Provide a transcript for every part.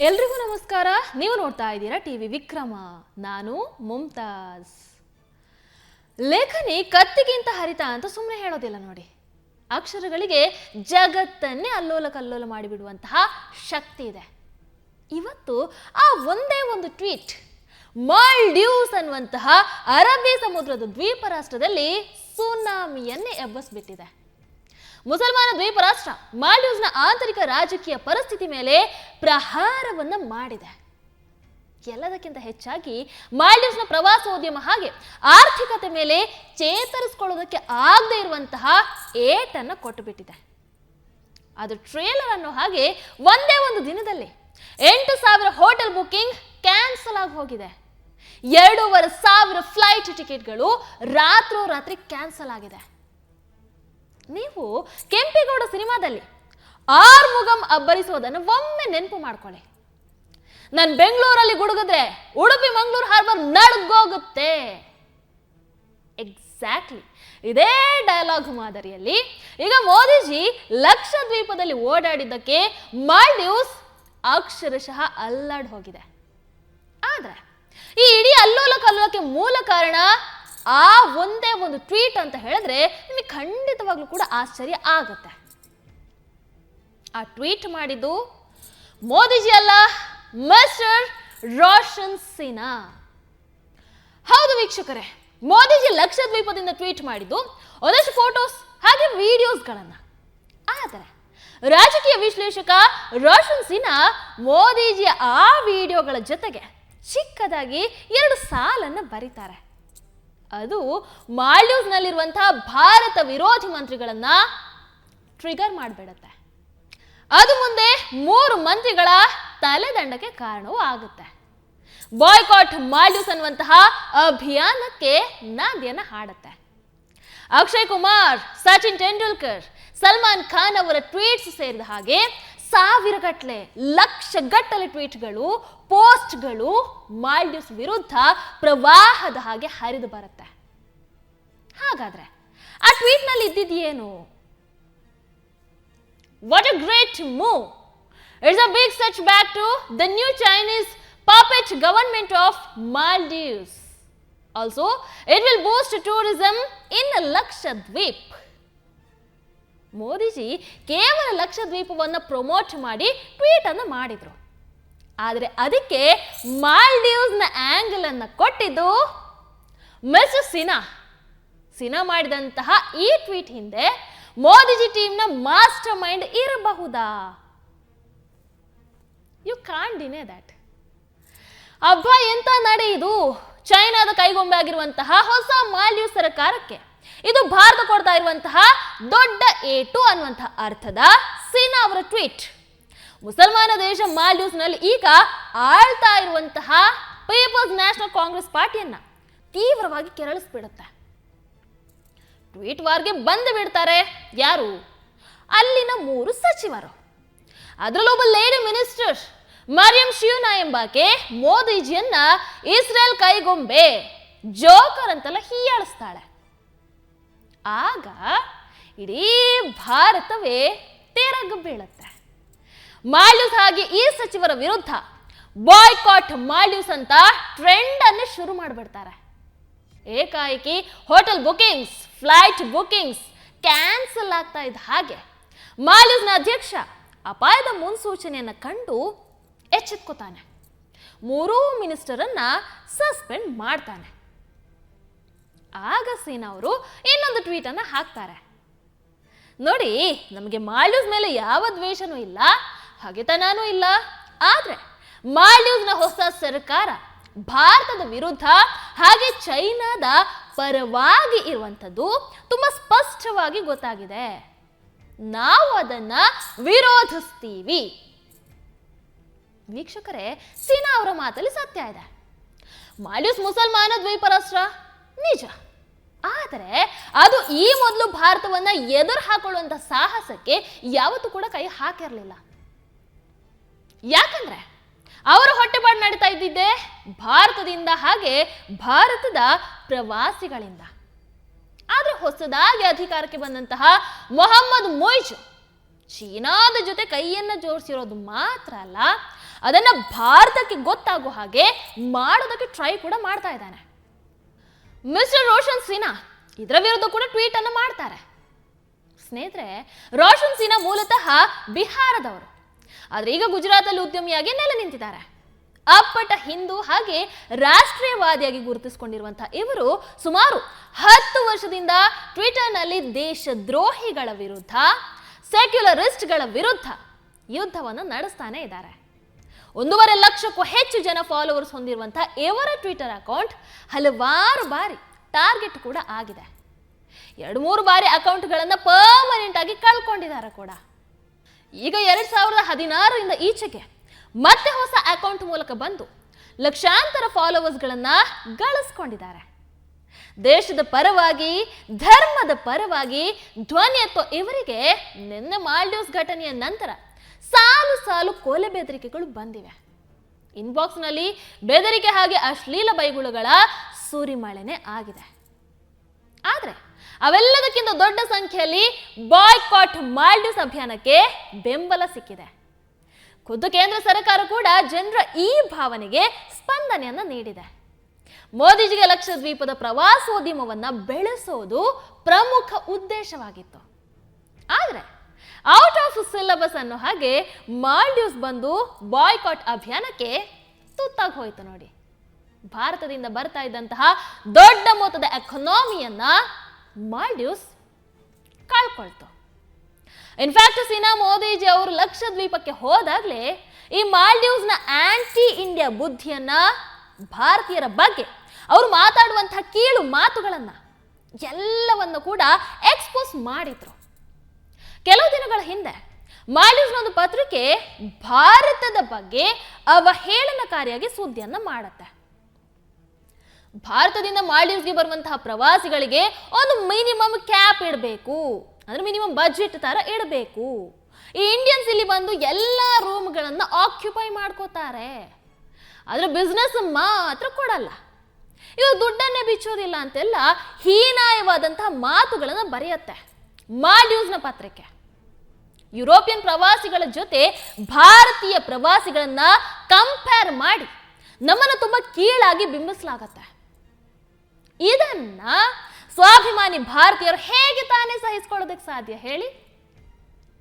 ಎಲ್ರಿಗೂ ನಮಸ್ಕಾರ. ನೀವು ನೋಡ್ತಾ ಇದ್ದೀರಾ ಟಿವಿ ವಿಕ್ರಮ. ನಾನು ಮುಮ್ತಾಜ್ ಲೇಖನಿ ಕತ್ತಿಗಿಂತ ಹರಿತ ಅಂತ ಸುಮ್ಮನೆ ಹೇಳೋದಿಲ್ಲ ನೋಡಿ. ಅಕ್ಷರಗಳಿಗೆ ಜಗತ್ತನ್ನೇ ಅಲ್ಲೋಲ ಕಲ್ಲೋಲ ಮಾಡಿಬಿಡುವಂತಹ ಶಕ್ತಿ ಇದೆ. ಇವತ್ತು ಆ ಒಂದೇ ಒಂದು ಟ್ವೀಟ್ ಮಾಲ್ಡೀವ್ಸ್ ಅನ್ನುವಂತಹ ಅರಬ್ಬಿ ಸಮುದ್ರದ ದ್ವೀಪ ರಾಷ್ಟ್ರದಲ್ಲಿ ಸುನಾಮಿಯನ್ನೇ ಎಬ್ಬಸ್ಬಿಟ್ಟಿದೆ. ಮುಸಲ್ಮಾನ ದ್ವೀಪ ರಾಷ್ಟ್ರ ಮಾಲ್ಡೀವ್ಸ್ನ ಆಂತರಿಕ ರಾಜಕೀಯ ಪರಿಸ್ಥಿತಿ ಮೇಲೆ ಪ್ರಹಾರವನ್ನ ಮಾಡಿದೆ. ಎಲ್ಲದಕ್ಕಿಂತ ಹೆಚ್ಚಾಗಿ ಮಾಲ್ಡೀವ್ಸ್ನ ಪ್ರವಾಸೋದ್ಯಮ ಹಾಗೆ ಆರ್ಥಿಕತೆ ಮೇಲೆ ಚೇತರಿಸ್ಕೊಳ್ಳೋದಕ್ಕೆ ಆಗದೆ ಇರುವಂತಹ ಏಟನ್ನು ಕೊಟ್ಟುಬಿಟ್ಟಿದೆ. ಅದು ಟ್ರೇಲರ್ ಅನ್ನೋ ಹಾಗೆ ಒಂದೇ ಒಂದು ದಿನದಲ್ಲಿ ಎಂಟು ಸಾವಿರ ಹೋಟೆಲ್ ಬುಕಿಂಗ್ ಕ್ಯಾನ್ಸಲ್ ಆಗಿ ಹೋಗಿದೆ. ಎರಡೂವರೆ ಸಾವಿರ ಫ್ಲೈಟ್ ಟಿಕೆಟ್ಗಳು ರಾತ್ರೋರಾತ್ರಿ ಕ್ಯಾನ್ಸಲ್ ಆಗಿದೆ. ನೀವು ಕೆಂಪೇಗೌಡ ಸಿನಿಮಾದಲ್ಲಿ ಆರ್ಮುಗಂ ಅಬ್ಬರಿಸೋದನ್ನು ಒಮ್ಮೆ ನೆನಪು ಮಾಡ್ಕೊಳ್ಳಿ. ನಾನು ಬೆಂಗಳೂರಲ್ಲಿ ಗುಡುಗಿದ್ರೆ ಉಡುಪಿ ಮಂಗಳೂರು ಹಾರ್ಬರ್ ನಡ್ಗೋಗುತ್ತೆ. ಎಕ್ಸಾಕ್ಟ್ಲಿ ಇದೇ ಡಯಲಾಗ್ ಮಾದರಿಯಲ್ಲಿ ಈಗ ಮೋದಿಜಿ ಲಕ್ಷದ್ವೀಪದಲ್ಲಿ ಓಡಾಡಿದ್ದಕ್ಕೆ ಮಾಲ್ಡೀವ್ಸ್ ಅಕ್ಷರಶಃ ಅಲ್ಲಾಡ್ ಹೋಗಿದೆ. ಆದ್ರೆ ಈ ಇಡೀ ಅಲ್ಲೋಲ ಕಲ್ಲೋಲಕ್ಕೆ ಮೂಲ ಕಾರಣ ಆ ಒಂದೇ ಒಂದು ಟ್ವೀಟ್ ಅಂತ ಹೇಳಿದ್ರೆ ನಿಮಗೆ ಖಂಡಿತವಾಗ್ಲೂ ಕೂಡ ಆಶ್ಚರ್ಯ ಆಗುತ್ತೆ. ಆ ಟ್ವೀಟ್ ಮಾಡಿದ್ದು, ಮೋದಿಜಿ ಅಲ್ಲ, ಮಿಸ್ಟರ್ ರೋಷನ್ ಸಿನಾ ಹೌದು ವೀಕ್ಷಕರೇ, ಮೋದಿಜಿ ಲಕ್ಷದ್ವೀಪದಿಂದ ಟ್ವೀಟ್ ಮಾಡಿದ್ದು, ಒಂದಷ್ಟು ಫೋಟೋಸ್ ಹಾಗೆ ವಿಡಿಯೋಸ್ಗಳನ್ನು. ಆದರೆ, ರಾಜಕೀಯ ವಿಶ್ಲೇಷಕ ರೋಷನ್ ಸಿನ್ಹಾ ಮೋದಿಜಿಯ ಆ ವಿಡಿಯೋಗಳ ಜೊತೆಗೆ ಚಿಕ್ಕದಾಗಿ ಎರಡು ಸಾಲನ್ನು ಬರೀತಾರೆ. ಅದು ಮಾಲ್ಡೀವ್ಸ್ನಲ್ಲಿರುವಂತಹ ಭಾರತ ವಿರೋಧಿ ಮಂತ್ರಿಗಳನ್ನ ಟ್ರಿಗರ್ ಮಾಡಿಬಿಡುತ್ತೆ. ಅದು ಮುಂದೆ ಮೂರು ಮಂತ್ರಿಗಳ ತಲೆದಂಡಕ್ಕೆ ಕಾರಣವೂ ಆಗುತ್ತೆ. ಬಾಯ್ಕಾಟ್ ಮಾಲ್ಡೀವ್ಸ್ ಅನ್ನುವಂತಹ ಅಭಿಯಾನಕ್ಕೆ ನಾಂದಿಯನ್ನ ಹಾಡುತ್ತೆ. ಅಕ್ಷಯ್ ಕುಮಾರ್, ಸಚಿನ್ ತೆಂಡೂಲ್ಕರ್, ಸಲ್ಮಾನ್ ಖಾನ್ ಅವರ ಟ್ವೀಟ್ಸ್ ಸೇರಿದ ಹಾಗೆ ಸಾವಿರಗಟ್ಟಲೆ ಲಕ್ಷಗಟ್ಟಲೆ ಟ್ವೀಟ್ಗಳು ಪೋಸ್ಟ್ಗಳು ಮಾಲ್ಡೀವ್ಸ್ ವಿರುದ್ಧ ಪ್ರವಾಹದ ಹಾಗೆ ಹರಿದು ಬರುತ್ತೆ. ಹಾಗಾದ್ರೆ, ಆ ಟ್ವೀಟ್ನಲ್ಲಿ ಇದ್ದಿದ್ಯೇನು? What a great move it's a big setback to the new Chinese puppet government of Maldives also it will boost tourism in Lakshadweep Modiji ಕೇವಲ ಲಕ್ಷದ್ವೀಪವನ್ನ ಪ್ರಮೋಟ್ ಮಾಡಿ ಟ್ವೀಟ್ ಅನ್ನು ಮಾಡಿದ್ರು. ಆದರೆ ಅದಕ್ಕೆ ಮಾಲ್ಡೀವ್ಸ್ನ ಆಂಗಲ್ ಅನ್ನು ಕೊಟ್ಟಿದ್ದು ಮಿಸ್ ಸಿನಾ ಸಿನ್ಹಾ ಮಾಡಿದಂತಹ ಈ ಟ್ವೀಟ್ ಹಿಂದೆ ಮೋದಿಜಿ ಟೀಮ್ನ ಮಾಸ್ಟರ್ ಮೈಂಡ್ ಇರಬಹುದಾ? You can't deny that ಎಂತ ನಡೆ ಇದು ಚೈನಾದ ಕೈಗೊಂಬೆ ಆಗಿರುವಂತಹ ಹೊಸ ಮಾಲ್ಯೂ ಸರ್ಕಾರಕ್ಕೆ. ಇದು ಭಾರತ ಕೊಡ್ತಾ ಇರುವಂತಹ ದೊಡ್ಡ ಏಟು ಅನ್ನುವಂತಹ ಅರ್ಥದ ಸಿನಾ ಅವರ ಟ್ವೀಟ್. ಮುಸಲ್ಮಾನ ದೇಶ ಮಾಲ್ಯೂಸ್ನಲ್ಲಿ ಈಗ ಆಳ್ತಾ ಇರುವಂತಹ ಪೀಪಲ್ಸ್ ನ್ಯಾಷನಲ್ ಕಾಂಗ್ರೆಸ್ ಪಾರ್ಟಿಯನ್ನ ತೀವ್ರವಾಗಿ ಕೆರಳಿಸ್ಬಿಡುತ್ತೆ. ಟ್ವೀಟ್ ವಾರ್ಗೆ ಬಂದು ಬಿಡ್ತಾರೆ. ಯಾರು? ಅಲ್ಲಿನ ಮೂರು ಸಚಿವರು. ಅದರಲ್ಲೊಬ್ಬ ಲೇಡಿ ಮಿನಿಸ್ಟರ್ ಮರಿಯಂ ಶಿವನಾ ಎಂಬಾಕೆ ಮೋದಿಜಿಯನ್ನ ಇಸ್ರೇಲ್ ಕೈಗೊಂಬೆ ಜೋಕರ್ ಅಂತೆಲ್ಲ ಹೀಯಾಳಿಸ್ತಾಳೆ. ಆಗ ಇಡೀ ಭಾರತವೇ ತೆರಗ ಬೀಳುತ್ತೆ. ಮಾಲ್ಯೂಸ್ ಹಾಗೆ ಈ ಸಚಿವರ ವಿರುದ್ಧ ಬಾಯ್ಕಾಟ್ ಮಾಲ್ಯೂಸ್ ಅಂತ ಟ್ರೆಂಡ್ ಅನ್ನು ಶುರು ಮಾಡಿಬಿಡ್ತಾರೆ. ಏಕಾಏಕಿ hotel bookings flight bookings cancel ಆಗ್ತಾ ಇದ್ದ ಹಾಗೆ ಮಾಲಿಸ್ನ ಅಧ್ಯಕ್ಷ ಅಪಾಯದ ಮುನ್ಸೂಚನೆಯನ್ನು ಕಂಡು ಎಚ್ಚೆತ್ಕೋತಾನೆ. ಮೂರೂ ಮಿನಿಸ್ಟರನ್ನ ಸಸ್ಪೆಂಡ್ ಮಾಡ್ತಾನೆ. ಆಗ ಸೇನಾ ಅವರು ಇನ್ನೊಂದು ಟ್ವೀಟ್ ಅನ್ನ ಹಾಕ್ತಾರೆ. ನೋಡಿ, ನಮಗೆ ಮಾಲ್ಯೂಸ್ ಮೇಲೆ ಯಾವ ದ್ವೇಷನೂ ಇಲ್ಲ ಹಗೆತನೂ ಇಲ್ಲ. ಆದ್ರೆ ಮಾಲ್ಡೀವ್ಸ್ನ ಹೊಸ ಸರ್ಕಾರ ಭಾರತದ ವಿರುದ್ಧ ಹಾಗೆ ಚೈನಾದ ಪರವಾಗಿ ಇರುವಂಥದ್ದು ತುಂಬಾ ಸ್ಪಷ್ಟವಾಗಿ ಗೊತ್ತಾಗಿದೆ. ನಾವು ಅದನ್ನ ವಿರೋಧಿಸ್ತೀವಿ. ವೀಕ್ಷಕರೇ, ಸೀನಾ ಅವರ ಮಾತಲ್ಲಿ ಸತ್ಯ ಇದೆ. ಮಾಲ್ಯೂಸ್ ಮುಸಲ್ಮಾನ ದ್ವೀಪ ರಾಷ್ಟ್ರ ನಿಜ. ಆದರೆ ಅದು ಈ ಮೊದಲು ಭಾರತವನ್ನ ಎದುರು ಹಾಕೊಳ್ಳುವಂತ ಸಾಹಸಕ್ಕೆ ಯಾವತ್ತೂ ಕೂಡ ಕೈ ಹಾಕಿರಲಿಲ್ಲ. ಯಾಕಂದ್ರೆ ಅವರು ಹೊಟ್ಟೆಪಾಡು ನಡೀತಾ ಇದ್ದಿದ್ದೆ ಭಾರತದಿಂದ ಹಾಗೆ ಭಾರತದ ಪ್ರವಾಸಿಗಳಿಂದ. ಆದ್ರೆ ಹೊಸದಾಗಿ ಅಧಿಕಾರಕ್ಕೆ ಬಂದಂತಹ ಮೊಹಮ್ಮದ್ ಮೊಯ್ಜ್ ಚೀನಾದ ಜೊತೆ ಕೈಯನ್ನ ಜೋಡಿಸಿರೋದು ಮಾತ್ರ ಅಲ್ಲ, ಅದನ್ನ ಭಾರತಕ್ಕೆ ಗೊತ್ತಾಗೋ ಹಾಗೆ ಮಾಡೋದಕ್ಕೆ ಟ್ರೈ ಕೂಡ ಮಾಡ್ತಾ ಇದ್ದಾನೆ. ಮಿಸ್ಟರ್ ರೋಷನ್ ಸಿನ್ಹಾ ಇದರ ವಿರುದ್ಧ ಕೂಡ ಟ್ವೀಟ್ ಅನ್ನು ಮಾಡ್ತಾರೆ. ಸ್ನೇಹಿತರೆ, ರೋಷನ್ ಸಿನ್ಹಾ ಮೂಲತಃ ಬಿಹಾರದವರು. ಆದ್ರೆ ಈಗ ಗುಜರಾತಲ್ಲಿ ಉದ್ಯಮಿಯಾಗಿ ನೆಲೆ ನಿಂತಿದ್ದಾರೆ. ಅಪ್ಪಟ ಹಿಂದೂ ಹಾಗೆ ರಾಷ್ಟ್ರೀಯವಾದಿಯಾಗಿ ಗುರುತಿಸಿಕೊಂಡಿರುವಂತಹ ಇವರು ಸುಮಾರು ಹತ್ತು ವರ್ಷದಿಂದ ಟ್ವಿಟರ್ನಲ್ಲಿ ದೇಶದ್ರೋಹಿಗಳ ವಿರುದ್ಧ, ಸೆಕ್ಯುಲರಿಸ್ಟ್ಗಳ ವಿರುದ್ಧ ಯುದ್ಧವನ್ನು ನಡೆಸ್ತಾನೆ ಇದ್ದಾರೆ. ಒಂದೂವರೆ ಲಕ್ಷಕ್ಕೂ ಹೆಚ್ಚು ಜನ ಫಾಲೋವರ್ಸ್ ಹೊಂದಿರುವಂತಹ ಇವರ ಟ್ವಿಟರ್ ಅಕೌಂಟ್ ಹಲವಾರು ಬಾರಿ ಟಾರ್ಗೆಟ್ ಕೂಡ ಆಗಿದೆ. ಎರಡು ಮೂರು ಬಾರಿ ಅಕೌಂಟ್ಗಳನ್ನು ಪರ್ಮನೆಂಟ್ ಆಗಿ ಕಳ್ಕೊಂಡಿದ್ದಾರೆ ಕೂಡ. ಈಗ ಎರಡ್ ಸಾವಿರದ ಹದಿನಾರರಿಂದ ಈಚೆಗೆ ಮತ್ತೆ ಹೊಸ ಅಕೌಂಟ್ ಮೂಲಕ ಬಂದು ಲಕ್ಷಾಂತರ ಫಾಲೋವರ್ಸ್ಗಳನ್ನ ಗಳಿಸ್ಕೊಂಡಿದ್ದಾರೆ. ದೇಶದ ಪರವಾಗಿ, ಧರ್ಮದ ಪರವಾಗಿ, ಧ್ವನಿ ಎತ್ತೋ ಇವರಿಗೆ ನಿನ್ನೆ ಮಾಲ್ಡೀವ್ಸ್ ಘಟನೆಯ ನಂತರ ಸಾಲು ಸಾಲು ಕೊಲೆ ಬೆದರಿಕೆಗಳು ಬಂದಿವೆ. ಇನ್ಬಾಕ್ಸ್ನಲ್ಲಿ ಬೆದರಿಕೆ ಹಾಗೆ ಅಶ್ಲೀಲ ಬೈಗುಳಗಳ ಸುರಿಮಳೆನೇ ಆಗಿದೆ. ಆದರೆ ಅವೆಲ್ಲದಕ್ಕಿಂತ ದೊಡ್ಡ ಸಂಖ್ಯೆಯಲ್ಲಿ ಬಾಯ್ಕಾಟ್ ಮಾಲ್ಡೀವ್ಸ್ ಅಭಿಯಾನಕ್ಕೆ ಬೆಂಬಲ ಸಿಕ್ಕಿದೆ. ಖುದ್ದು ಕೇಂದ್ರ ಸರ್ಕಾರ ಕೂಡ ಜನರ ಈ ಭಾವನೆಗೆ ಸ್ಪಂದನೆಯನ್ನು ನೀಡಿದೆ. ಮೋದಿಜಿಗೆ ಲಕ್ಷದ್ವೀಪದ ಪ್ರವಾಸೋದ್ಯಮವನ್ನ ಬೆಳೆಸೋದು ಪ್ರಮುಖ ಉದ್ದೇಶವಾಗಿತ್ತು. ಆದರೆ ಔಟ್ ಆಫ್ ಸಿಲೆಬಸ್ ಅನ್ನೋ ಹಾಗೆ ಮಾಲ್ಡೀವ್ಸ್ ಬಂದು ಬಾಯ್ಕಾಟ್ ಅಭಿಯಾನಕ್ಕೆ ತುತ್ತಾಗಿ ಹೋಯಿತು ನೋಡಿ. ಭಾರತದಿಂದ ಬರ್ತಾ ಇದ್ದಂತಹ ದೊಡ್ಡ ಮೊತ್ತದ ಎಕನಾಮಿಯನ್ನ ಮಾಲ್ಡೀವ್ಸ್ ಕಳ್ಕೊಳ್ತು. ಇನ್ಫ್ಯಾಕ್ಟ್ ಸೀನಾ ಮೋದಿಜಿ ಅವರು ಲಕ್ಷದ್ವೀಪಕ್ಕೆ ಹೋದಾಗಲೇ ಈ ಮಾಲ್ಡೀವ್ಸ್ನ ಆಂಟಿ ಇಂಡಿಯಾ ಬುದ್ಧಿಯನ್ನ ಭಾರತೀಯರ ಬಗ್ಗೆ ಅವರು ಮಾತಾಡುವಂತಹ ಕೀಳು ಮಾತುಗಳನ್ನ ಎಲ್ಲವನ್ನು ಕೂಡ ಎಕ್ಸ್ಪೋಸ್ ಮಾಡಿದ್ರು ಕೆಲವು ದಿನಗಳ ಹಿಂದೆ ಮಾಲ್ಡೀವ್ಸ್ನ ಒಂದು ಪತ್ರಿಕೆ ಭಾರತದ ಬಗ್ಗೆ ಅವಹೇಳನಕಾರಿಯಾಗಿ ಸುದ್ದಿಯನ್ನ ಮಾಡುತ್ತೆ ಭಾರತದಿಂದ ಮಾಲ್ಡೀವ್ಸ್ಗೆ ಬರುವಂತಹ ಪ್ರವಾಸಿಗಳಿಗೆ ಒಂದು ಮಿನಿಮಮ್ ಕ್ಯಾಪ್ ಇಡಬೇಕು ಅಂದ್ರೆ ಮಿನಿಮಮ್ ಬಜೆಟ್ ತರ ಇಡಬೇಕು. ಈ ಇಂಡಿಯನ್ಸ್ ಇಲ್ಲಿ ಬಂದು ಎಲ್ಲ ರೂಮ್ಗಳನ್ನು ಆಕ್ಯುಪೈ ಮಾಡ್ಕೋತಾರೆ. ಆದ್ರೆ ಬಿಸ್ನೆಸ್ ಮಾತ್ರ ಕೊಡಲ್ಲ. ಇವರು ದುಡ್ಡನ್ನೇ ಬಿಚ್ಚೋದಿಲ್ಲ ಅಂತೆಲ್ಲ ಹೀನಾಯವಾದಂತಹ ಮಾತುಗಳನ್ನು ಬರೆಯುತ್ತೆ. ನ್ಯೂಸ್ನ ಪತ್ರಿಕೆ. ಯುರೋಪಿಯನ್ ಪ್ರವಾಸಿಗಳ ಜೊತೆ ಭಾರತೀಯ ಪ್ರವಾಸಿಗಳನ್ನ ಕಂಪೇರ್ ಮಾಡಿ ನಮ್ಮನ್ನು ತುಂಬಾ ಕೀಳಾಗಿ ಬಿಂಬಿಸಲಾಗತ್ತೆ. ಇದನ್ನ ಸ್ವಾಭಿಮಾನಿ ಭಾರತೀಯರು ಹೇಗೆ ತಾನೇ ಸಹಿಸ್ಕೊಳ್ಳೋದಕ್ಕೆ ಸಾಧ್ಯ ಹೇಳಿ?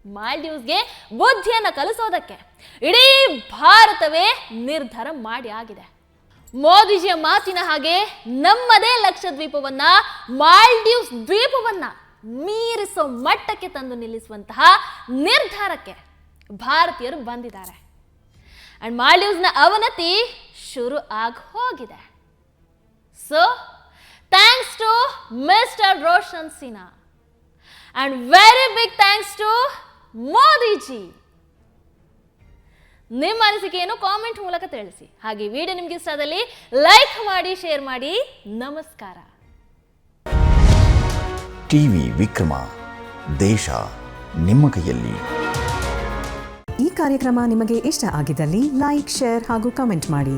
ಮಾಲ್ಡೀವ್ಸ್ಗೆ ಬುದ್ಧಿಯನ್ನು ಕಲಿಸೋದಕ್ಕೆ ಇಡೀ ಭಾರತವೇ ನಿರ್ಧಾರ ಮಾಡಿ ಆಗಿದೆ. ಮೋದಿಜಿಯ ಮಾತಿನ ಹಾಗೆ ನಮ್ಮದೇ ಲಕ್ಷದ್ವೀಪವನ್ನ, ಮಾಲ್ಡೀವ್ಸ್ ದ್ವೀಪವನ್ನ ಮೀರಿಸೋ ಮಟ್ಟಕ್ಕೆ ತಂದು ನಿಲ್ಲಿಸುವಂತಹ ನಿರ್ಧಾರಕ್ಕೆ ಭಾರತೀಯರು ಬಂದಿದ್ದಾರೆ. ಅಂಡ್ ಮಾಲ್ಡೀವ್ಸ್ನ ಅವನತಿ ಶುರು ಆಗಿ ಹೋಗಿದೆ. So mister Roshan Sinha and very big thanks to Modiji ನಿಮ್ಮ ಅನಿಸಿಕೆಯನ್ನು ಕಾಮೆಂಟ್ ಮೂಲಕ ತಿಳಿಸಿ. ಹಾಗೆ ವಿಡಿಯೋ ನಿಮ್ಗೆ ಇಷ್ಟ ಆದಲ್ಲಿ ಲೈಕ್ ಮಾಡಿ ಶೇರ್ ಮಾಡಿ. ನಮಸ್ಕಾರ. ಟಿವಿ ವಿಕ್ರಮ ದೇಶ ನಿಮ್ಮ ಕೈಯಲ್ಲಿ. ಈ ಕಾರ್ಯಕ್ರಮ ನಿಮಗೆ ಇಷ್ಟ ಆಗಿದ್ದಲ್ಲಿ ಲೈಕ್ ಶೇರ್ ಹಾಗೂ ಕಮೆಂಟ್ ಮಾಡಿ.